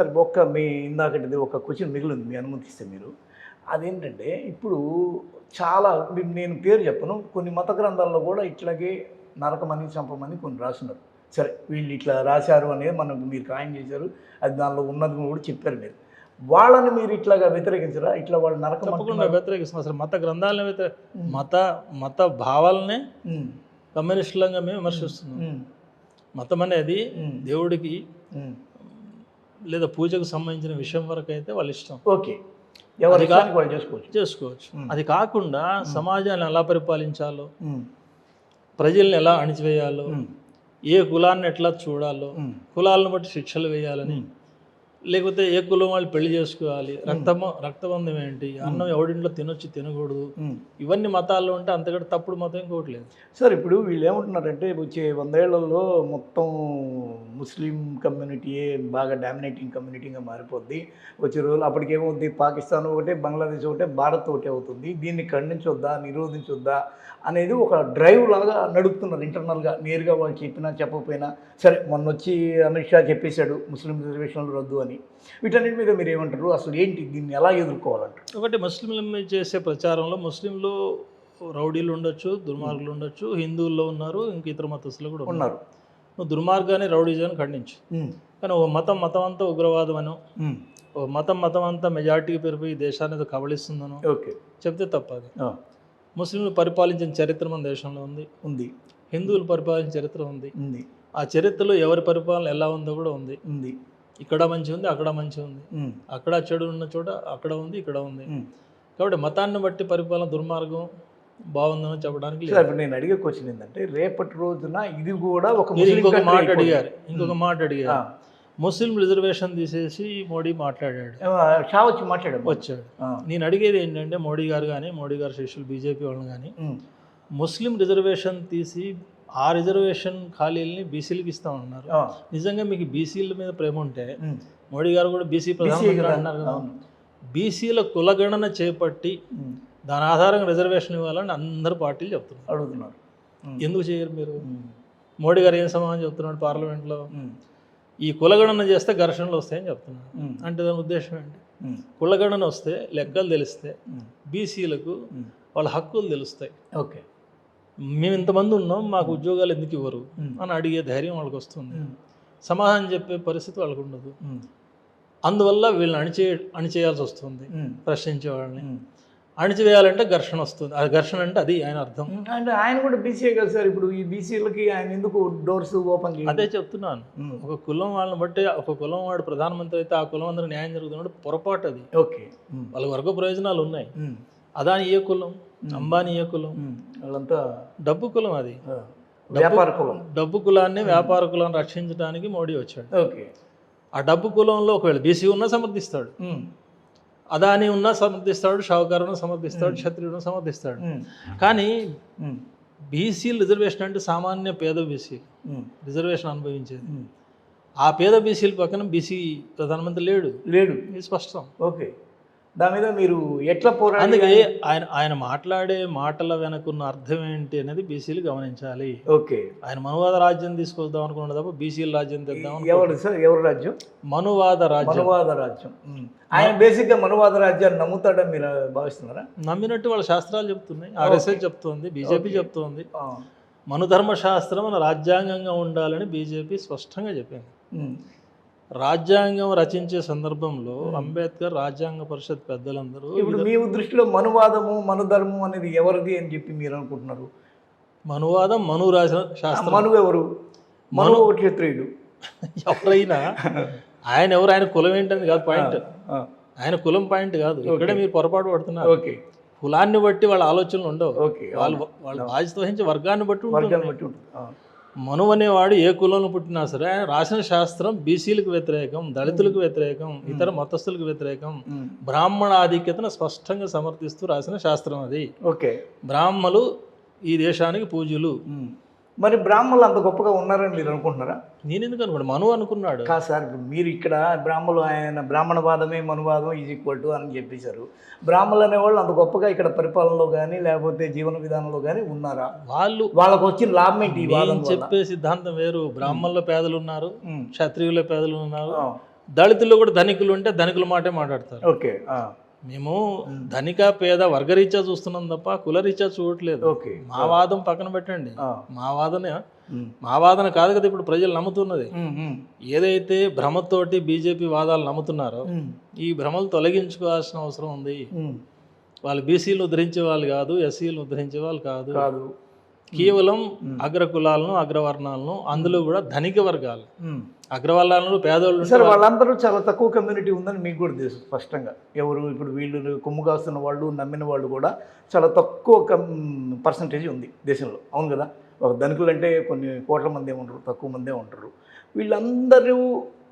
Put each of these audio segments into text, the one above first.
సరే ఒక్క మీ ఇందాకటిది ఒక క్వశ్చన్ మిగిలింది మీ అనుమతిస్తే మీరు. అదేంటంటే ఇప్పుడు చాలా నేను పేరు చెప్పను కొన్ని మత గ్రంథాల్లో కూడా ఇట్లాగే నరకమని చంపమని కొన్ని రాస్తున్నారు సరే వీళ్ళు ఇట్లా రాశారు అనేది మనం మీరు ఖాయం చేశారు అది దానిలో ఉన్నది కూడా చెప్పారు మీరు. వాళ్ళని మీరు ఇట్లాగా వ్యతిరేకించరా? ఇట్లా వాళ్ళు నరకం తప్పకుండా అంటున్నారు. వ్యతిరేకిస్తాం అసలు మత గ్రంథాలను వ్యతిరే మత మత భావాలనే కమ్యూనిస్టులంగా మేము విమర్శిస్తున్నాం. మతం అనేది దేవుడికి. లేదా పూజకు సంబంధించిన విషయం వరకు అయితే వాళ్ళ ఇష్టం. ఓకే. ఎవరి వాళ్ళు చేసుకోవచ్చు. చేసుకోవచ్చు. అది కాకుండా సమాజాన్ని ఎలా పరిపాలించాలో ప్రజల్ని ఎలా అణిచివేయాలో ఏ కులాన్ని ఎట్లా చూడాలో కులాలను బట్టి శిక్షలు వేయాలని లేకపోతే ఏ కులం వాళ్ళు పెళ్ళి చేసుకోవాలి? రక్తము రక్తబంధం ఏంటి? అన్నం ఎవడింట్లో తినొచ్చు తినకూడదు. ఇవన్నీ మతాల్లో ఉంటే అంతకంటే తప్పుడు మతం ఇంకోటి లేదు. సార్ ఇప్పుడు వీళ్ళు ఏమంటున్నారంటే వచ్చే వందేళ్ళలో మొత్తం ముస్లిం కమ్యూనిటీయే బాగా డామినేటింగ్ కమ్యూనిటీగా మారిపోద్ది. వచ్చే రోజులు అప్పటికేమవుద్ది? పాకిస్తాన్ ఒకటే బంగ్లాదేశ్ ఒకటే భారత్ ఒకటే అవుతుంది. దీన్ని ఖండించొద్దా? నిరోధించొద్దా? అనేది ఒక డ్రైవ్ లాగా నడుపుతున్నారు ఇంటర్నల్గా నేరుగా వాళ్ళు చెప్పినా చెప్పకపోయినా. సరే మొన్న వచ్చి అమిత్ షా చెప్పేశాడు ముస్లిం రిజర్వేషన్లు రద్దు అని. వీటన్నిటి మీద మీరు ఏమంటారు అసలు ఏంటి దీన్ని ఎలా ఎదుర్కోవాలంటారు? ఒకటి ముస్లింల చేసే ప్రచారంలో ముస్లింలు రౌడీలు ఉండొచ్చు దుర్మార్గులు ఉండొచ్చు హిందువుల్లో ఉన్నారు ఇంక ఇతర మతస్థులు కూడా ఉన్నారు. నువ్వు దుర్మార్గాన్ని రౌడీజాన్ని ఖండించు. కానీ ఒక మతం మతం అంతా ఉగ్రవాదం అనో ఒక మతం మతం అంతా మెజార్టీకి పెరిగిపోయి దేశాన్ని కబళిస్తుందనో ఓకే. చెప్తే తప్పది ముస్లింలు పరిపాలించిన చరిత్ర మన దేశంలో ఉంది. ఉంది. హిందువులు పరిపాలించిన చరిత్ర ఉంది. ఉంది. ఆ చరిత్రలో ఎవరి పరిపాలన ఎలా ఉందో కూడా ఉంది. ఉంది. ఇక్కడ మంచి ఉంది అక్కడ మంచి ఉంది. అక్కడ చెడు ఉన్న చోట అక్కడ ఉంది ఇక్కడ ఉంది. కాబట్టి మతాన్ని బట్టి పరిపాలన దుర్మార్గం బాగుందని చెప్పడానికి లేదు. నేను అడిగే క్వశ్చన్ ఏంటంటే రేపటి రోజున ఇది కూడా ఒక ఇంకొక మాట. అడిగారు ఇంకొక మాట అడిగారు. ముస్లిం రిజర్వేషన్ తీసేసి మోడీ మాట్లాడాడు. షా వచ్చి మాట్లాడాము వచ్చాడు. నేను అడిగేది ఏంటంటే మోడీ గారు కానీ మోడీ గారు శిష్యులు బీజేపీ వాళ్ళని కానీ ముస్లిం రిజర్వేషన్ తీసి ఆ రిజర్వేషన్ ఖాళీల్ని బీసీలకు ఇస్తామన్నారు. ఆ, నిజంగా మీకు బీసీల మీద ప్రేమ ఉంటే. మోడీ గారు కూడా బీసీ ప్రధానమంత్రి అన్నారు కదా. బీసీల కులగణన చేపట్టి దాని ఆధారంగా రిజర్వేషన్ ఇవ్వాలని అందరు పార్టీలు చెప్తున్నారు. అడుగుతున్నారు. ఎందుకు చేయరు మీరు? మోడీ గారు ఏం సమాధానం చెప్తున్నాడు పార్లమెంట్లో? ఈ కులగణన చేస్తే ఘర్షణలు వస్తాయని చెప్తున్నాడు ఉమ్, అంటే దాని ఉద్దేశం ఏంటి? కులగణన వస్తే లెక్కలు తెలిస్తే బీసీలకు. వాళ్ళ హక్కులు తెలుస్తాయి. ఓకే. మేము ఇంతమంది ఉన్నాం మాకు ఉద్యోగాలు ఎందుకు ఇవ్వరు? అని అడిగే ధైర్యం వాళ్ళకి వస్తుంది. సమాధానం చెప్పే పరిస్థితి వాళ్ళకు ఉండదు. అందువల్ల వీళ్ళని అణిచే అణిచేయాల్సి వస్తుంది ప్రశ్నించే వాళ్ళని. అణిచివేయాలంటే ఘర్షణ వస్తుంది. ఆ ఘర్షణ అంటే అది ఆయన అర్థం. అంటే ఆయన కూడా బీసీఏ కదా సార్? ఇప్పుడు ఈ బీసీలకి ఆయన ఎందుకు డోర్స్ ఓపెన్ అదే చెప్తున్నాను. ఒక కులం వాళ్ళని బట్టి ఒక కులం వాడు ప్రధానమంత్రి అయితే ఆ కులం అందరూ న్యాయం జరుగుతున్నప్పుడు పొరపాటు అది. ఓకే. వాళ్ళ వర్గ ప్రయోజనాలు ఉన్నాయి. అదాని ఏ కులం? అంబానీ ఏ కులం. వాళ్ళంతా డబ్బు కులం అది. వ్యాపార కులం. డబ్బు కులాన్ని వ్యాపార కులాన్ని రక్షించడానికి మోడీ వచ్చాడు. ఓకే. ఆ డబ్బు కులంలో ఒకవేళ బీసీ ఉన్నా సమర్థిస్తాడు. అదాని ఉన్నా సమర్థిస్తాడు షావుకారు సమర్థిస్తాడు క్షత్రియుడు సమర్థిస్తాడు. కానీ బీసీలు రిజర్వేషన్ అంటే సామాన్య పేద బీసీ రిజర్వేషన్ అనుభవించేది. ఆ పేద బీసీల పక్కన బీసీ ప్రధానమంత్రి లేడు. లేడు. ఇది స్పష్టం. ఓకే. దాని మీద మీరు ఎట్లా పోరాడి అందుకే ఆయన ఆయన మాట్లాడే మాటల వెనకున్న అర్థం ఏంటి అనేది బీసీలు గమనించాలి. ఓకే. ఆయన మనువాద రాజ్యం తీసుకొద్దాం అనుకున్నాడు తప్ప బీసీల రాజ్యం తెద్దాం ఎవరు సార్? ఎవరు రాజ్యం? మనువాద రాజ్యం. మనువాద రాజ్యం. ఆయన బేసిక్గా మనువాద రాజ్యాన్ని నమ్ముతాడని మీరు భావిస్తున్నారా? నమ్మినట్టు వాళ్ళ శాస్త్రాలు చెప్తున్నాయి. ఆర్ఎస్ఎస్ చెప్తోంది బీజేపీ చెప్తోంది. మనుధర్మ శాస్త్రం మన రాజ్యాంగంగా ఉండాలని బీజేపీ స్పష్టంగా చెప్పింది. రాజ్యాంగం రచించే సందర్భంలో అంబేద్కర్ రాజ్యాంగ పరిషత్ పెద్దలందరూ ఇప్పుడు మీ దృష్టిలో మనువాదము మనుధర్మం అనేది ఎవరిది అని చెప్పి మీరు అనుకుంటున్నారు? మనువాదం మను శాస్త్రం. మను ఎవరు? మను క్షత్రియుడు. ఎవరైనా? ఆయన ఎవరు? ఆయన కులం ఏంటని కాదు పాయింట్. ఆయన కులం పాయింట్ కాదు. ఇక్కడే మీరు పొరపాటు పడుతున్నారు. ఓకే. కులాన్ని బట్టి వాళ్ళ ఆలోచనలు ఉండవు. ఓకే. వాళ్ళు వాళ్ళు బాధ్యత వహించే వర్గాన్ని బట్టి ఉంటుంది. వర్గాన్ని బట్టి ఉంటుంది. మను అనేవాడు ఏ కులంలో పుట్టినా సరే ఆయన రాసిన శాస్త్రం బీసీలకు వ్యతిరేకం దళితులకు వ్యతిరేకం ఇతర మతస్థులకు వ్యతిరేకం. బ్రాహ్మణ ఆధిక్యతను స్పష్టంగా సమర్థిస్తూ రాసిన శాస్త్రం అది. ఓకే. బ్రాహ్మలు ఈ దేశానికి పూజలు. మరి బ్రాహ్మణులు అంత గొప్పగా ఉన్నారని మీరు అనుకుంటున్నారా? నేను ఎందుకు అనుకోండి మను అనుకున్నాడు. కాదు సార్ మీరు ఇక్కడ బ్రాహ్మణులు ఆయన బ్రాహ్మణవాదమే మనువాదం ఈజ్ ఈక్వల్ టు అని చెప్పేశారు. బ్రాహ్మణులు అనేవాళ్ళు అంత గొప్పగా ఇక్కడ పరిపాలనలో కానీ లేకపోతే జీవన విధానంలో కానీ ఉన్నారా? వాళ్ళు వాళ్ళకు వచ్చిన లాభం ఏంటి చెప్పే సిద్ధాంతం వేరు. బ్రాహ్మణుల పేదలు ఉన్నారు. క్షత్రియుల పేదలు ఉన్నారు. దళితుల్లో కూడా ధనికులు ఉంటే ధనికుల మాటే మాట్లాడతారు. ఓకే మేము ధనిక పేద వర్గరీత్యా చూస్తున్నాం తప్ప కులరీత్యా చూడట్లేదు. ఓకే. మా వాదం పక్కన పెట్టండి. మా వాదన మా వాదన కాదు కదా ఇప్పుడు ప్రజలు నమ్ముతున్నది. ఏదైతే భ్రమతోటి బీజేపీ వాదాలు నమ్ముతున్నారో ఈ భ్రమలు తొలగించుకోవాల్సిన అవసరం ఉంది. వాళ్ళు బీసీలు ఉద్ధరించే వాళ్ళు కాదు ఎస్సీలు ఉద్ధరించే వాళ్ళు కాదు. కాదు. కేవలం అగ్రకులాలను అగ్రవర్ణాలను అందులో కూడా ధనిక వర్గాలు. అగ్రవర్ణాలను పేదోళ్ళు ఉంటే సార్ వాళ్ళందరూ చాలా తక్కువ కమ్యూనిటీ ఉందని మీకు కూడా తెలుసు స్పష్టంగా. ఎవరు ఇప్పుడు వీళ్ళు కొమ్ము కాస్తున్న వాళ్ళు నమ్మిన వాళ్ళు కూడా చాలా తక్కువ పర్సంటేజ్ ఉంది దేశంలో. అవును కదా? ఒక ధనికులు అంటే కొన్ని కోట్ల మందే ఉంటారు తక్కువ మందే ఉంటారు. వీళ్ళందరూ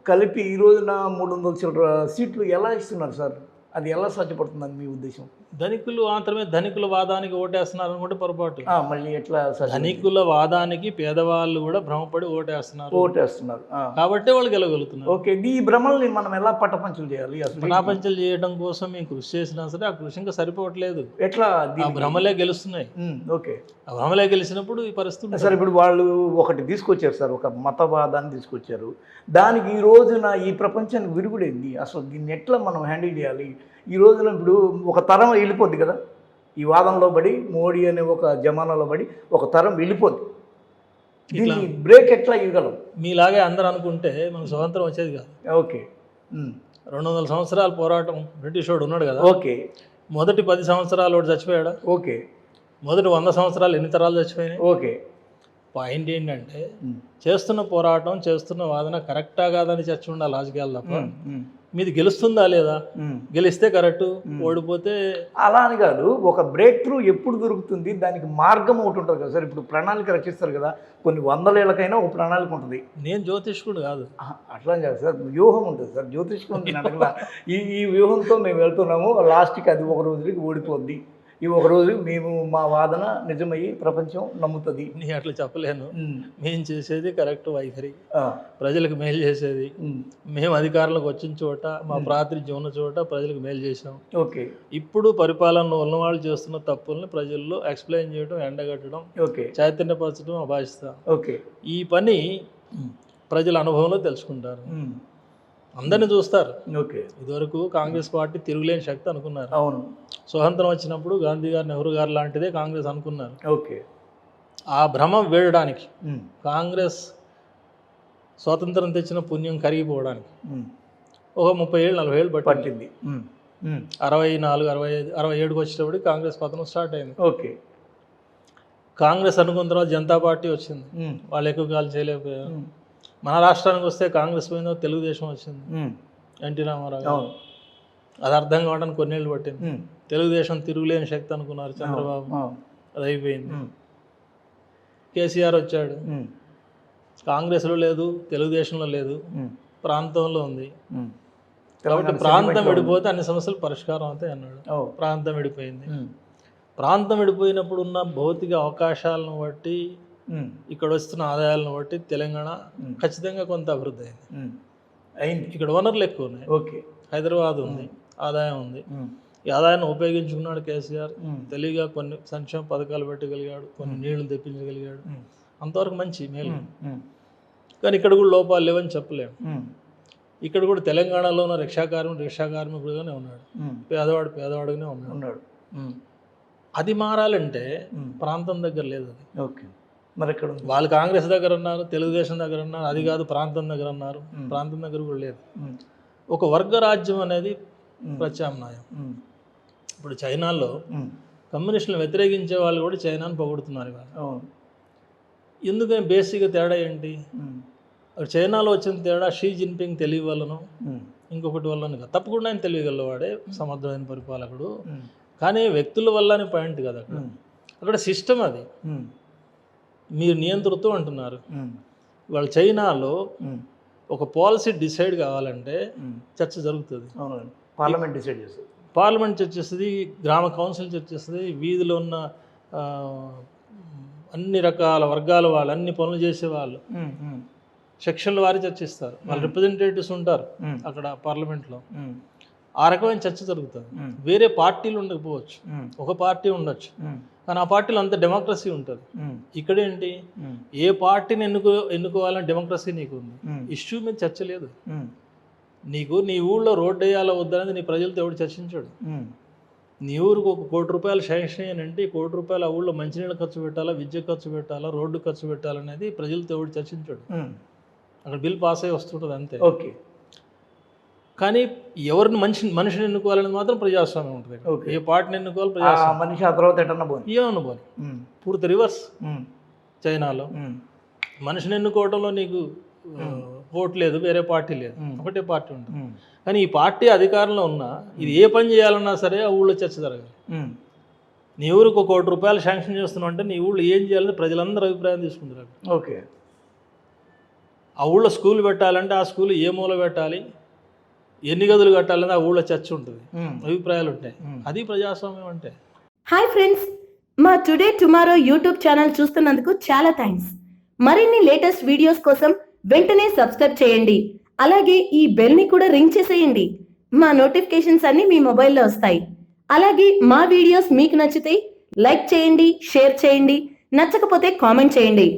కలిపి ఈ రోజున మూడు వందల చిల్లర సీట్లు ఎలా ఇస్తున్నారు సార్? అది ఎలా సాధ్యపడుతుందని మీ ఉద్దేశం? ధనికులు మాత్రమే ధనికుల వాదానికి ఓటేస్తున్నారు అనుకుంటే పొరపాటు. మళ్ళీ ఎట్లా ధనికుల వాదానికి పేదవాళ్ళు కూడా భ్రమపడి ఓటేస్తున్నారు. ఓటేస్తున్నారు. కాబట్టి వాళ్ళు గెలగలుగుతున్నారు ఓకే ఈ భ్రమల్ని మనం ఎలా పట్టపంచులు చేయాలి? పటాపంచలు చేయడం కోసం మేము కృషి చేసినా సరే ఆ కృషి ఇంకా సరిపోవట్లేదు. ఎట్లా భ్రమలే గెలుస్తున్నాయి. ఓకే. ఆ భ్రమలే గెలిచినప్పుడు ఈ పరిస్థితి. సార్ ఇప్పుడు వాళ్ళు ఒకటి తీసుకొచ్చారు సార్ ఒక మతవాదాన్ని తీసుకొచ్చారు. దానికి ఈ రోజున ఈ ప్రపంచానికి విరుగుడైంది. అసలు దీన్ని ఎట్లా మనం హ్యాండిల్ చేయాలి? ఈ రోజున ఇప్పుడు ఒక తరం వెళ్ళిపోద్ది కదా. ఈ వాదంలో పడి మోడీ అనే ఒక జమానాలో పడి ఒక తరం వెళ్ళిపోద్ది. దీన్ని బ్రేక్ ఎట్లా ఇవ్వగలం? మీలాగే అందరూ అనుకుంటే మనకు స్వతంత్రం వచ్చేది కాదు. ఓకే. రెండు వందల సంవత్సరాల పోరాటం బ్రిటిష్ వాడు ఉన్నాడు కదా. ఓకే. మొదటి pది సంవత్సరాలు వాడు చచ్చిపోయాడా? ఓకే. మొదటి వంద సంవత్సరాలు ఎన్ని తరాలు చచ్చిపోయినాయి? ఓకే. పాయింట్ ఏంటంటే చేస్తున్న పోరాటం చేస్తున్న వాదన కరెక్టా కాదని చర్చ ఉండాలి రాజకీయాలు తప్ప. మీది గెలుస్తుందా లేదా. గెలిస్తే కరెక్ట్ ఓడిపోతే అలా అని కాదు ఒక బ్రేక్ త్రూ ఎప్పుడు దొరుకుతుంది దానికి మార్గం ఒకటి ఉంటుంది కదా సార్. ఇప్పుడు ప్రణాళిక రచిస్తారు కదా కొన్ని వందలేళ్ళకైనా ఒక ప్రణాళిక ఉంటుంది. నేను జ్యోతిష్కుడు కాదు. అట్లా కాదు సార్ వ్యూహం ఉంటుంది సార్. జ్యోతిష్కం నేను అడగలా. ఈ ఈ వ్యూహంతో మేము వెళ్తున్నాము లాస్ట్కి అది ఒక రోజుకి ఓడిపోద్ది. ఈ ఒక రోజు మేము మా వాదన నిజమయ్యి ప్రపంచం నమ్ముతుంది. నేను అట్లా చెప్పలేను. మేము చేసేది కరెక్ట్ వైఖరి. ప్రజలకు మేలు చేసేది. మేము అధికారంలోకి వచ్చిన చోట మా ప్రాతినిధ్యం ఉన్న చోట ప్రజలకు మేలు చేసాం ఓకే. ఇప్పుడు పరిపాలన ఉన్న వాళ్ళు చేస్తున్న తప్పుల్ని ప్రజల్లో ఎక్స్ప్లెయిన్ చేయడం ఎండగట్టడం ఓకే. చైతన్యపరచడం బాధ్యత ఓకే. ఈ పని ప్రజల అనుభవంలో తెలుసుకుంటారు. అందరిని చూస్తారు. ఓకే. ఇదివరకు కాంగ్రెస్ పార్టీ తిరుగులేని శక్తి అనుకున్నారు. అవును. స్వతంత్రం వచ్చినప్పుడు గాంధీ గారు నెహ్రూ గారు లాంటిదే కాంగ్రెస్ అనుకున్నారు. ఓకే. ఆ భ్రమ వేయడానికి ఉమ్, కాంగ్రెస్ స్వాతంత్రం తెచ్చిన పుణ్యం కరిగిపోవడానికి ఉమ్, ఒక ముప్పై ఏళ్ళు నలభై ఏళ్ళు పట్టింది. అరవై నాలుగు అరవై ఐదు అరవై ఏడుకి వచ్చేటప్పుడు కాంగ్రెస్ పతనం స్టార్ట్ అయింది. ఓకే. కాంగ్రెస్ అనుకున్న తర్వాత జనతా పార్టీ వచ్చింది. వాళ్ళు ఎక్కువ కాలు చేయలేకపోయారు. మన రాష్ట్రానికి వస్తే కాంగ్రెస్ పోయిందో తెలుగుదేశం వచ్చింది. ఎన్టీ రామారావు అది అర్థం కావడానికి కొన్నేళ్ళు పట్టింది. తెలుగుదేశం తిరుగులేని శక్తి అనుకున్నారు చంద్రబాబు. అది అయిపోయింది. కేసీఆర్ వచ్చాడు. కాంగ్రెస్లో లేదు తెలుగుదేశంలో లేదు ప్రాంతంలో ఉంది. కాబట్టి ప్రాంతం విడిపోతే అన్ని సమస్యలు పరిష్కారం అవుతాయి అన్నాడు. ప్రాంతం విడిపోయింది. ప్రాంతం విడిపోయినప్పుడు ఉన్న భౌతిక అవకాశాలను బట్టి ఇక్కడ వస్తున్న ఆదాయాలను బట్టి తెలంగాణ. ఖచ్చితంగా కొంత అభివృద్ధి అయింది. అయింది. ఇక్కడ వనరులు ఎక్కువ ఉన్నాయి ఓకే. హైదరాబాద్ ఉంది ఆదాయం ఉంది. ఈ ఆదాయాన్ని ఉపయోగించుకున్నాడు కేసీఆర్. తెలివిగా కొన్ని సంక్షేమ పథకాలు పెట్టగలిగాడు కొన్ని నీళ్ళు తెప్పించగలిగాడు. అంతవరకు మంచి మేలు. కానీ ఇక్కడ కూడా లోపాలు లేవని చెప్పలేము. ఇక్కడ కూడా తెలంగాణలో ఉన్న రిక్షా కార్మికుడు రిక్షా కార్మికుడుగానే ఉన్నాడు. పేదవాడు పేదవాడుగానే ఉన్నాడు. ఉన్నాడు. అది మారాలంటే. ప్రాంతం దగ్గర లేదు అది. ఓకే. మరి ఎక్కడ ఉంది వాళ్ళు కాంగ్రెస్ దగ్గర ఉన్నారు తెలుగుదేశం దగ్గర ఉన్నారు అది కాదు ప్రాంతం దగ్గర ఉన్నారు. ప్రాంతం దగ్గర కూడా లేదు. ఒక వర్గ రాజ్యం అనేది ప్రత్యామ్నాయం. ఇప్పుడు చైనాలో కమ్యూనిస్టులను వ్యతిరేకించే వాళ్ళు కూడా చైనాను పొగుడుతున్నారు ఇవాళ. ఎందుకని బేసిక్గా తేడా ఏంటి? చైనాలో వచ్చిన తేడా షీ జిన్పింగ్ తెలివి వల్లనో ఇంకొకటి వల్లనో కాదు. తప్పకుండా ఆయన తెలియగలవాడే సమర్థమైన పరిపాలకుడు. కానీ వ్యక్తుల వల్ల అని పాయింట్ కదా అక్కడ. అక్కడ సిస్టమ్ అది. మీరు నియంతృత్వం అంటున్నారు. వాళ్ళ చైనాలో ఒక పాలసీ డిసైడ్ కావాలంటే. చర్చ జరుగుతుంది. అవునండి పార్లమెంట్ డిసైడ్ చేస్తుంది. పార్లమెంట్ చర్చిస్తుంది గ్రామ కౌన్సిల్ చర్చిస్తుంది వీధిలో ఉన్న అన్ని రకాల వర్గాల వాళ్ళు అన్ని పనులు చేసే వాళ్ళు సెక్షన్ల వారి చర్చిస్తారు. వాళ్ళ రిప్రజెంటేటివ్స్ ఉంటారు అక్కడ పార్లమెంట్లో. ఆ రకమైన చర్చ జరుగుతుంది. వేరే పార్టీలు ఉండకపోవచ్చు. ఒక పార్టీ ఉండొచ్చు. కానీ ఆ పార్టీలో అంత డెమోక్రసీ ఉంటుంది. ఇక్కడేంటి? ఏ పార్టీని ఎన్నుకో ఎన్నుకోవాలని డెమోక్రసీ నీకు ఉంది ఇష్యూ మీద చర్చ లేదు. నీకు నీ ఊళ్ళో రోడ్డు వేయాలో వద్దనేది నీ ప్రజలతో ఎవడు చర్చించాడు. నీ ఊరికి ఒక కోటి రూపాయలు శాంక్షన్ అయ్యానంటే ఈ కోటి రూపాయలు ఆ ఊళ్ళో మంచినీళ్ళు ఖర్చు పెట్టాలా విద్య ఖర్చు పెట్టాలా రోడ్డు ఖర్చు పెట్టాలనేది ప్రజలతో ఎవడు చర్చించాడు. అక్కడ బిల్ పాస్ అయ్యి వస్తుంటుంది అంతే. ఓకే. కానీ ఎవరిని మనిషి మనిషిని ఎన్నుకోవాలని మాత్రం ప్రజాస్వామ్యం ఉంటుంది ఓకే. ఏ పార్టీని ఎన్నుకోవాలి ప్రజాస్వామ్యం. మనిషి ఆ తర్వాత ఎటన్నా పోనీ. పూర్తి రివర్స్ చైనాలో. మనిషిని ఎన్నుకోవడంలో నీకు ఓటు లేదు వేరే పార్టీ లేదు. ఒకటే పార్టీ ఉంటుంది. కానీ ఈ పార్టీ అధికారంలో ఉన్నా ఇది ఏ పని చేయాలన్నా సరే ఆ ఊళ్ళో చర్చ జరగాలి. నీ ఊరికి ఒక కోటి రూపాయలు శాంక్షన్ చేస్తున్నావు అంటే నీ ఊళ్ళో ఏం చేయాలని ప్రజలందరూ అభిప్రాయం తీసుకుంటారు ఓకే. ఆ ఊళ్ళో స్కూల్ పెట్టాలంటే ఆ స్కూల్ ఏ మూల పెట్టాలి? ఎన్ని గదులు కట్టాలని ఆ ఊళ్ళో చర్చ ఉంటుంది. అభిప్రాయాలు ఉంటాయి. అది ప్రజాస్వామ్యం అంటే. హాయ్ ఫ్రెండ్స్ మా టుడే టుమారో యూట్యూబ్ ఛానల్ చూస్తున్నందుకు చాలా థ్యాంక్స్ మరిన్ని లేటెస్ట్ వీడియోస్ కోసం వెంటనే సబ్స్క్రైబ్ చేయండి. అలాగే ఈ బెల్ని కూడా రింగ్ చేసేయండి. మా నోటిఫికేషన్స్ అన్ని మీ మొబైల్లో వస్తాయి. అలాగే మా వీడియోస్ మీకు నచ్చితే లైక్ చేయండి షేర్ చేయండి. నచ్చకపోతే కామెంట్ చేయండి.